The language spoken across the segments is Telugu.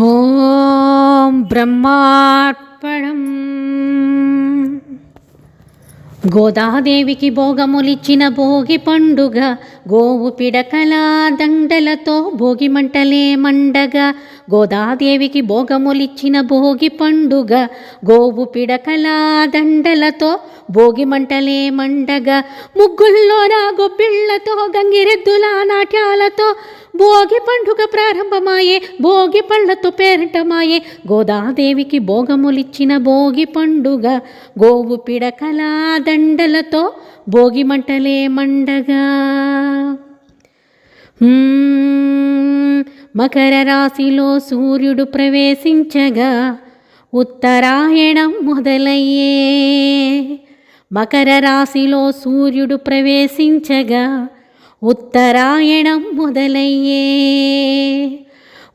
ఓం బ్రహ్మార్పణం. గోదాదేవికి భోగములిచ్చిన భోగి పండుగ గోవు పిడకలా దండలతో భోగి మంటలే మండగా. గోదాదేవికి భోగములిచ్చిన భోగి పండుగ గోవు పిడకలా దండలతో భోగి మంటలే మండగా. ముగ్గుల్లోన గొబ్బిళ్ళతో గంగిరెద్దుల నాట్యాలతో భోగి పండుగ ప్రారంభమాయే భోగి పళ్ళతో పేరటమాయే. గోదాదేవికి భోగములిచ్చిన భోగి పండుగ గోవు పిడకలా దండలతో భోగి మంటలే మండగా. మకర రాశిలో సూర్యుడు ప్రవేశించగా ఉత్తరాయణం మొదలయ్యే. మకర రాశిలో సూర్యుడు ప్రవేశించగా ఉత్తరాయణం మొదలయ్యే.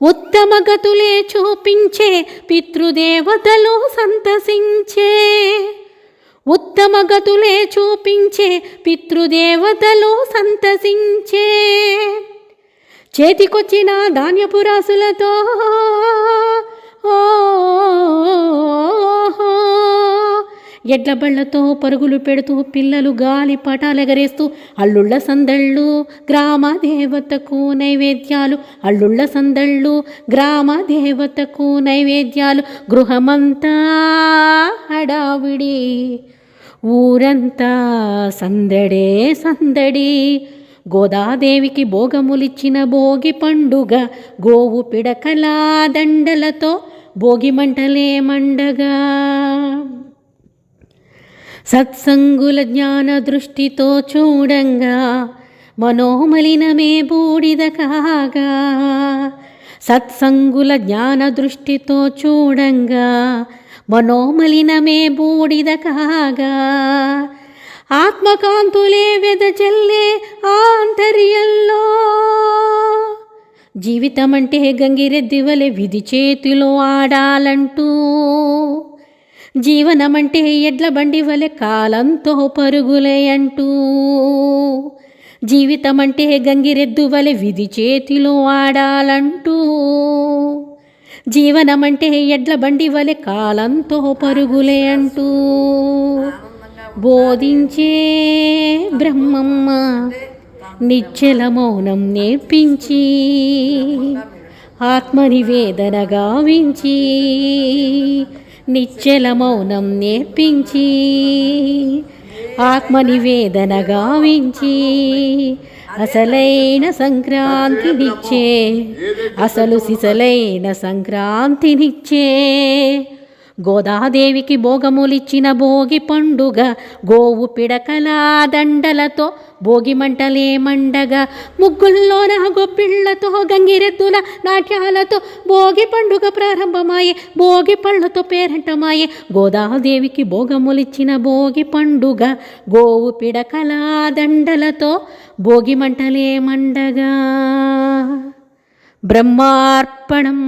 ఉత్తమ గతులే చూపించే పితృదేవతలు సంతసించే. ఉత్తమ గతులే చూపించే పితృదేవతలు సంతసించే. చేతికొచ్చిన ధాన్యపురాసులతో ఓ ఎడ్ల బళ్ళతో పరుగులు పెడుతూ పిల్లలు గాలి పటాలెగరేస్తూ అల్లుళ్ళ సందళ్ళు గ్రామ దేవతకు నైవేద్యాలు అల్లుళ్ళ సందళ్ళు గ్రామ దేవతకు నైవేద్యాలు. గృహమంతా హడావిడి ఊరంతా సందడే సందడి. గోదాదేవికి భోగములిచ్చిన భోగి పండుగ గోవు పిడకలా దండలతో భోగి మంటలే మండగా. సత్సంగుల జ్ఞాన దృష్టితో చూడంగా మనోమలినమే బూడిద కాగా సత్సంగుల జ్ఞాన దృష్టితో చూడంగా మనోమలినమే బూడిద కాగా ఆత్మకాంతులే వెదజల్లే ఆంతర్యంలో. జీవితమంటే అంటే విధి చేతిలో ఆడాలంటూ. జీవనమంటే ఎడ్ల బండి వలె కాలంతో పరుగులే అంటూ. జీవితమంటే గంగిరెద్దు వలె విధి చేతిలో ఆడాలంటూ. జీవనమంటే ఎడ్ల బండి వలె కాలంతో పరుగులే అంటూ. బోధించే బ్రహ్మమ్మ నిశ్చల మౌనం నేర్పించి ఆత్మనివేదన గావించి నిశ్చల మౌనం నేర్పించి ఆత్మనివేదన గావించి అసలైన సంక్రాంతినిచ్చే అసలు సిసలైన సంక్రాంతినిచ్చే గోదాదేవికి భోగములిచ్చిన భోగి పండుగ గోవు పిడకలా దండలతో భోగి మంటలే మండగా. ముగ్గుల్లోన గొప్పిళ్ళతో గంగిరెద్దుల నాట్యాలతో భోగి పండుగ ప్రారంభమాయే భోగి పళ్ళతో పేరంటమాయే. గోదాదేవికి భోగములిచ్చిన భోగి పండుగ గోవు పిడకలా దండలతో భోగి మంటలే మండగా. బ్రహ్మార్పణం